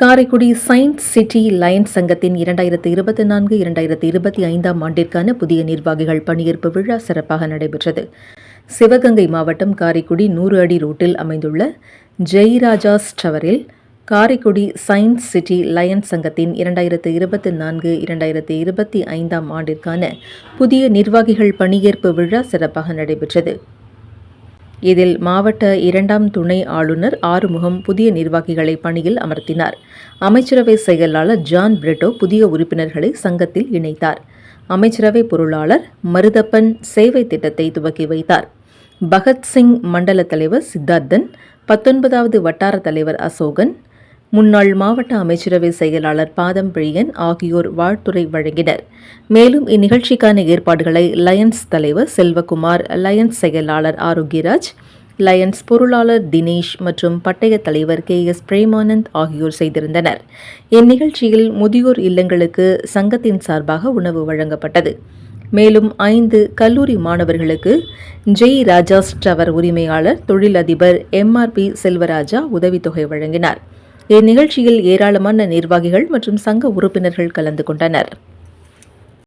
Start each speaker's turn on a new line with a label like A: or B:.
A: Karaikudi science city Lions சங்கத்தின் இரண்டாயிரத்து இருபத்தி நான்கு இரண்டாயிரத்து இருபத்தி ஐந்தாம் ஆண்டிற்கான புதிய நிர்வாகிகள் பணியேற்பு விழா சிறப்பாக நடைபெற்றது. சிவகங்கை மாவட்டம் காரைக்குடி நூறு அடி ரோட்டில் அமைந்துள்ள ஜெய்ராஜாஸ் டவரில் காரைக்குடி சயின்ஸ் சிட்டி லயன்ஸ் சங்கத்தின் இரண்டாயிரத்து இருபத்தி நான்கு இரண்டாயிரத்து இருபத்தி ஐந்தாம் ஆண்டிற்கான புதிய நிர்வாகிகள் பணியேற்பு விழா சிறப்பாக நடைபெற்றது. இதில் மாவட்ட இரண்டாம் துணை ஆளுநர் ஆறுமுகம் புதிய நிர்வாகிகளை பணியில் அமர்த்தினார். அமைச்சரவை செயலாளர் ஜான் பிரிட்டோ புதிய உறுப்பினர்களை சங்கத்தில் இணைத்தார். அமைச்சரவை பொருளாளர் மருதப்பன் சேவை திட்டத்தை துவக்கி வைத்தார். பகத்சிங் மண்டல தலைவர் சித்தார்த்தன் பத்தொன்பதாவது வட்டார தலைவர் அசோகன் முன்னாள் மாவட்ட அமைச்சரவை செயலாளர் பாதம்பிரியன் ஆகியோர் வாழ்த்துரை வழங்கினர். மேலும் இந்நிகழ்ச்சிக்கான ஏற்பாடுகளை லயன்ஸ் தலைவர் செல்வகுமார் லயன்ஸ் செயலாளர் ஆரோக்கியராஜ் லயன்ஸ் பொருளாளர் தினேஷ் மற்றும் பட்டய தலைவர் கே எஸ் பிரேமானந்த் ஆகியோர் செய்திருந்தனர். இந்நிகழ்ச்சியில் முதியோர் இல்லங்களுக்கு சங்கத்தின் சார்பாக உணவு வழங்கப்பட்டது. மேலும் ஐந்து கல்லூரி மாணவர்களுக்கு ஜெய் ராஜாஸ் டவர் உரிமையாளர் தொழிலதிபர் எம்ஆர்பி செல்வராஜா உதவித்தொகை வழங்கினார். இந்நிகழ்ச்சியில் ஏராளமான நிர்வாகிகள் மற்றும் சங்க உறுப்பினர்கள் கலந்து கொண்டனர்.